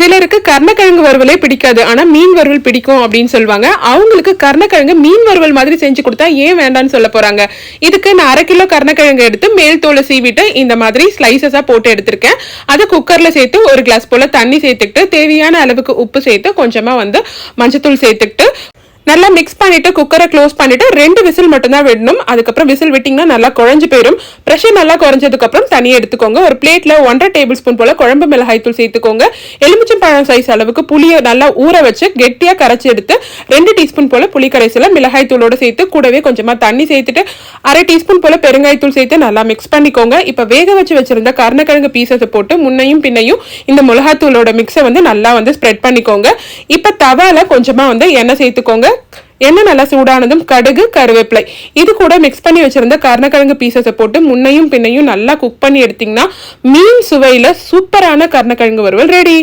சிலருக்கு கர்ணக்கிழங்கு வறுவலே பிடிக்காது. ஆனா மீன் வறுவல் பிடிக்கும் அப்படின்னு சொல்லுவாங்க. அவங்களுக்கு கர்ணக்கிழங்கு மீன் வறுவல் மாதிரி செஞ்சு கொடுத்தா ஏன் வேண்டாம்னு சொல்ல போறாங்க? இதுக்கு நான் அரை கிலோ கர்ணக்கிழங்கு எடுத்து மேல் தோலை சீவிட்டு இந்த மாதிரி ஸ்லைசஸா போட்டு எடுத்திருக்கேன். அதை குக்கர்ல சேர்த்து ஒரு கிளாஸ் போல தண்ணி சேர்த்துக்கிட்டு தேவையான அளவுக்கு உப்பு சேர்த்து கொஞ்சமா வந்து மஞ்சத்தூள் சேர்த்துக்கிட்டு நல்லா மிக்ஸ் பண்ணிட்டு குக்கரை க்ளோஸ் பண்ணிட்டு ரெண்டு விசில் மட்டும்தான் விடணும். அதுக்கப்புறம் விசில் விட்டிங்கன்னா நல்லா குழஞ்சு போயிடும் ப்ரெஷர் நல்லா குறைஞ்சதுக்கப்புறம் தனியாக எடுத்துக்கோங்க. ஒரு பிளேட்டில் ஒன்றரை டேபிள் ஸ்பூன் போல குழம்பு மிளகாய் தூள் சேர்த்துக்கோங்க. எலுமிச்சம் பழம் சைஸ் அளவுக்கு புளியை நல்லா ஊற வச்சு கெட்டியாக கரைச்சி எடுத்து ரெண்டு டீஸ்பூன் போல புளி கரைசல மிளகாய் தூளோடு சேர்த்து கூடவே கொஞ்சமாக தண்ணி சேர்த்துட்டு அரை டீஸ்பூன் போல பெருங்காயத்தூள் சேர்த்து நல்லா மிக்ஸ் பண்ணிக்கோங்க. இப்போ வேக வச்சு வச்சிருந்த கருணக்கிழங்கு பீசஸை போட்டு முன்னையும் பின்னையும் இந்த மிளகாத்தூளோட மிக்ஸை வந்து நல்லா வந்து ஸ்ப்ரெட் பண்ணிக்கோங்க. இப்போ தவால கொஞ்சமாக வந்து எண்ணெய் சேர்த்துக்கோங்க. எண்ணெய் நல்லா சூடானதும் கடுகு கருவேப்பிலை. இது கூட மிக்ஸ் பண்ணி வச்சிருந்த கருணக்கிழங்கு பீசஸை போட்டு முன்னையும் பின்னையும் நல்லா குக் பண்ணி எடுத்தீங்கன்னா மீன் சுவையில சூப்பரான கருணக்கிழங்கு வறுவல் ரெடி